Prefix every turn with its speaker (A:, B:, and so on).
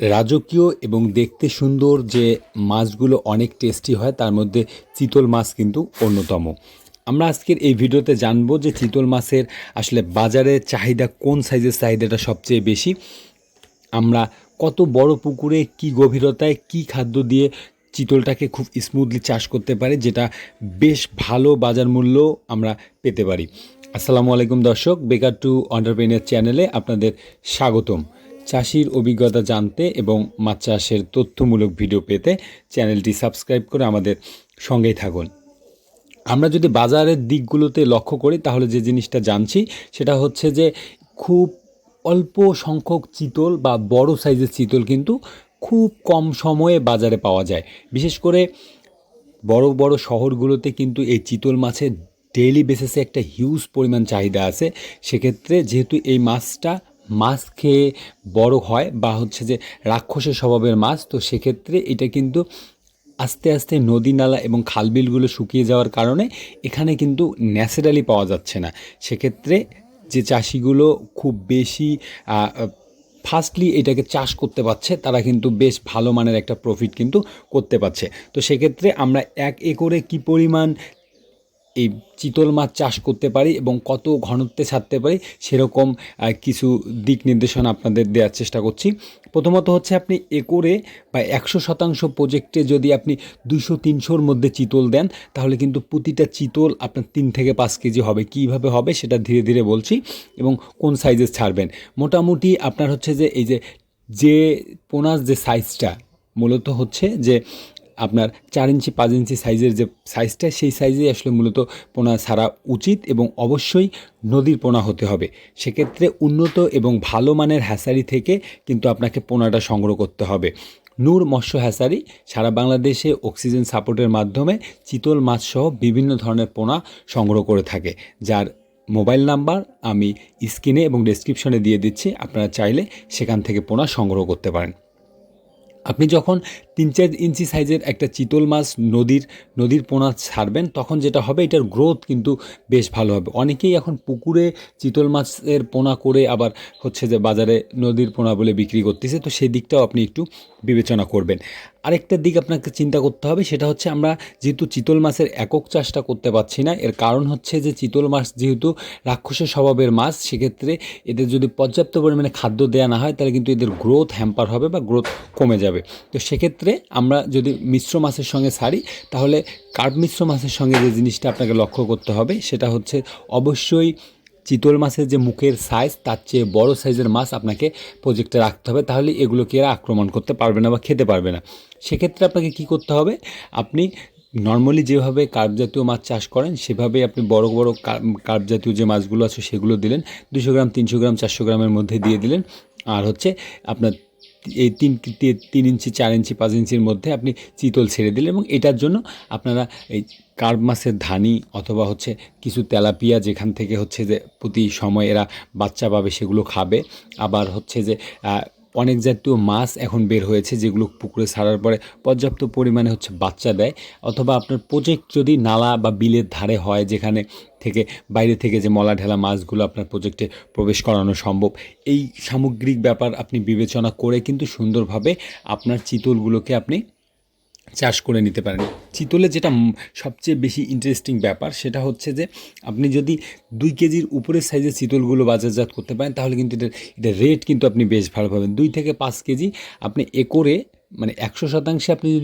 A: রাজকীয় এবং দেখতে সুন্দর যে মাছগুলো অনেক টেস্টি হয়, তার মধ্যে চিতল মাছ কিন্তু অন্যতম। আমরা আজকের এই ভিডিওতে জানব যে চিতল মাছের আসলে বাজারে চাহিদা কোন সাইজের চাহিদাটা সবচেয়ে বেশি। আমরা কত বড় পুকুরে কি গভীরতায় কি খাদ্য দিয়ে চিতলটাকে খুব স্মুথলি চাষ করতে পারি, যেটা বেশ ভালো বাজার মূল্য আমরা পেতে পারি। আসসালামু আলাইকুম দর্শক, বেকার টু অন্টারপ্রেনিয়ার চ্যানেলে আপনাদের স্বাগতম। চাষির অভিজ্ঞতা জানতে এবং মাছ চাষের তথ্যমূলক ভিডিও পেতে চ্যানেলটি সাবস্ক্রাইব করে আমাদের সঙ্গেই থাকুন। আমরা যদি বাজারের দিকগুলোতে লক্ষ্য করি, তাহলে যে জিনিসটা জানছি, সেটা হচ্ছে যে খুব অল্প সংখ্যক চিতল বা বড় সাইজের চিতল কিন্তু খুব কম সময়ে বাজারে পাওয়া যায়। বিশেষ করে বড় বড় শহরগুলোতে কিন্তু এই চিতল মাছের ডেইলি বেসিসে একটা হিউজ পরিমাণ চাহিদা আছে। সেক্ষেত্রে যেহেতু এই মাছটা মাছ খেয়ে বড় হয় বা হচ্ছে যে রাক্ষসের স্বভাবের মাছ, তো সেক্ষেত্রে এটা কিন্তু আস্তে আস্তে নদী নালা এবং খালবিলগুলো শুকিয়ে যাওয়ার কারণে এখানে কিন্তু ন্যাচারালি পাওয়া যাচ্ছে না। সেক্ষেত্রে যে চাষিগুলো খুব বেশি ফার্স্টলি এটাকে চাষ করতে পারছে, তারা কিন্তু বেশ ভালো মানের একটা প্রফিট কিন্তু করতে পারছে। তো সেক্ষেত্রে আমরা এক একরে কি পরিমাণ এই চিতল মাছ চাষ করতে পারি এবং কত ঘনত্বে ছাড়তে পারি সেরকম কিছু দিক নির্দেশনা আপনাদের দেওয়ার চেষ্টা করছি। প্রথমত হচ্ছে আপনি একরে বা একশো শতাংশ প্রজেক্টে যদি আপনি দুশো তিনশোর মধ্যে চিতল দেন, তাহলে কিন্তু প্রতিটা চিতল আপনার তিন থেকে পাঁচ কেজি হবে। কীভাবে হবে সেটা ধীরে ধীরে বলছি এবং কোন সাইজের ছাড়বেন। মোটামুটি আপনার হচ্ছে যে, এই যে যে পোনার যে সাইজটা মূলত হচ্ছে যে আপনার চার ইঞ্চি, পাঁচ ইঞ্চি সাইজের যে সাইজটা, সেই সাইজেই আসলে মূলত পোনা ছাড়া উচিত এবং অবশ্যই নদীর পোনা হতে হবে। সেক্ষেত্রে উন্নত এবং ভালো মানের হ্যাসারি থেকে কিন্তু আপনাকে পোনাটা সংগ্রহ করতে হবে। নূর মৎস্য হ্যাসারি সারা বাংলাদেশে অক্সিজেন সাপোর্টের মাধ্যমে চিতল মাছ সহ বিভিন্ন ধরনের পোনা সংগ্রহ করে থাকে। যার মোবাইল নাম্বার আমি স্ক্রিনে এবং ডেসক্রিপশনে দিয়ে দিচ্ছি। আপনারা চাইলে সেখান থেকে পোনা সংগ্রহ করতে পারেন। আপনি যখন তিন চার ইঞ্চি সাইজের একটা চিতল মাছ নদীর নদীর পোনা ছাড়বেন, তখন যেটা হবে এটার গ্রোথ কিন্তু বেশ ভালো হবে। অনেকেই এখন পুকুরে চিতল মাছের পোনা করে আবার হচ্ছে যে বাজারে নদীর পোনা বলে বিক্রি করতেছে, তো সেই দিকটাও আপনি একটু বিবেচনা করবেন। আরেকটা দিক আপনাকে চিন্তা করতে হবে, সেটা হচ্ছে আমরা যেহেতু চিতল মাছের একক চাষটা করতে পারছি না, এর কারণ হচ্ছে যে চিতল মাছ যেহেতু রাক্ষসের স্বভাবের মাছ, সেক্ষেত্রে এদের যদি পর্যাপ্ত পরিমাণে খাদ্য দেওয়া না হয়, তাহলে কিন্তু এদের গ্রোথ হ্যাম্পার হবে বা গ্রোথ কমে যাবে। তো সেক্ষেত্রে আমরা যদি মিশ্র মাছের সঙ্গে ছাড়ি, তাহলে কার্ব মিশ্র মাছের সঙ্গে যে জিনিসটা আপনাকে লক্ষ্য করতে হবে, সেটা হচ্ছে অবশ্যই চিতল মাছের যে মুখের সাইজ তার চেয়ে বড় সাইজের মাছ আপনাকে প্রজেক্টে রাখতে হবে। তাহলে এগুলোকে এরা আক্রমণ করতে পারবে না বা খেতে পারবে না। সেক্ষেত্রে আপনাকে কি করতে হবে, আপনি নর্মালি যেভাবে কার্প জাতীয় মাছ চাষ করেন, সেভাবেই আপনি বড় বড় কার্প জাতীয় যে মাছগুলো আছে, সেগুলো দিলেন। দুশো গ্রাম, তিনশো গ্রাম, চারশো গ্রামের মধ্যে দিয়ে দিলেন। আর হচ্ছে আপনার এই তিন তিন ইঞ্চি, চার ইঞ্চি, পাঁচ ইঞ্চির মধ্যে আপনি চিতল ছেড়ে দিলেন এবং এটার জন্য আপনারা এই কার্ব মাছের ধানি অথবা হচ্ছে কিছু তেলাপিয়া যেখান থেকে হচ্ছে যে প্রতি সময় এরা বাচ্চা পাবে সেগুলো খাবে। আবার হচ্ছে যে অনেক জাতীয় মাছ এখন বের হয়েছে যেগুলো পুকুরে ছাড়ার পরে পর্যাপ্ত পরিমাণে হচ্ছে বাচ্চা দেয়। অথবা আপনার প্রজেক্ট যদি নালা বা বিলের ধারে হয় যেখানে থেকে বাইরে থেকে যে মলা ঢেলা মাছগুলো আপনার প্রজেক্টে প্রবেশ করানো সম্ভব, এই সামগ্রিক ব্যাপার আপনি বিবেচনা করে কিন্তু সুন্দরভাবে আপনার চিতলগুলোকে আপনি চাষ করে নিতে পারেন। চিতলে যেটা সবচেয়ে বেশি ইন্টারেস্টিং ব্যাপার সেটা হচ্ছে যে, আপনি যদি দুই কেজির উপরের সাইজের চিতলগুলো বাজারজাত করতে পারেন, তাহলে কিন্তু এটা এটার রেট কিন্তু আপনি বেশ ভালো পাবেন। দুই থেকে পাঁচ কেজি আপনি একরে মানে একশো শতাংশে আপনি যদি